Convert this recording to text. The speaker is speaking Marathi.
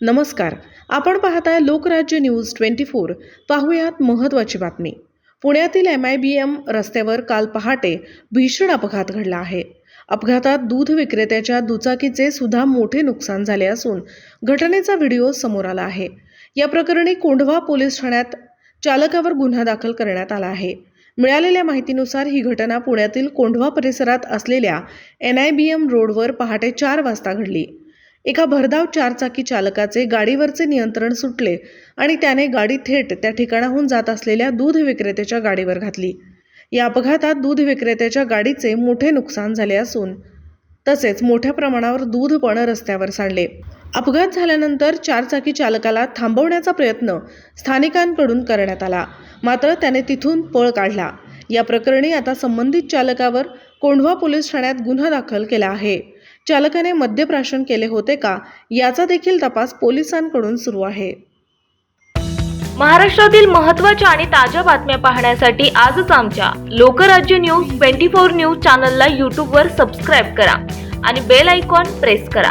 नमस्कार. आपण पाहताय लोकराज्य न्यूज ट्वेंटी फोर. पाहुयात महत्त्वाची बातमी. पुण्यातील एम आय बी एम रस्त्यावर काल पहाटे भीषण अपघात घडला आहे. अपघातात दूध विक्रेत्याच्या दुचाकीचे सुद्धा मोठे नुकसान झाले असून घटनेचा व्हिडिओ समोर आला आहे. या प्रकरणी कोंढवा पोलीस ठाण्यात चालकावर गुन्हा दाखल करण्यात आला आहे. मिळालेल्या माहितीनुसार ही घटना पुण्यातील कोंढवा परिसरात असलेल्या एन आय बी एम रोडवर पहाटे चार वाजता घडली. एका भरधाव चारचाकी चालकाचे गाडीवरचे नियंत्रण सुटले आणि त्याने गाडी थेट त्या ठिकाणाहून जात असलेल्या दूध विक्रेत्याच्या गाडीवर घातली. या अपघातात दूध विक्रेत्याच्या गाडीचे मोठे नुकसान झाले असून तसेच मोठ्या प्रमाणावर दूध पण रस्त्यावर सांडले. अपघात झाल्यानंतर चारचाकी चालकाला थांबवण्याचा प्रयत्न स्थानिकांकडून करण्यात आला. मात्र त्याने तिथून पळ काढला. या प्रकरणी आता संबंधित चालकावर कोंढवा पोलीस ठाण्यात गुन्हा दाखल केला आहे. चालकाने मद्यप्राशन केले होते का याचा देखील तपास पोलिसांकडून सुरू आहे. महाराष्ट्रातील महत्त्वाच्या आणि ताज्या बातम्या पाहण्यासाठी आजच आमच्या Lokrajya news twenty four news चॅनलला यूट्यूबवर सबस्क्राईब करा आणि बेल आयकॉन प्रेस करा.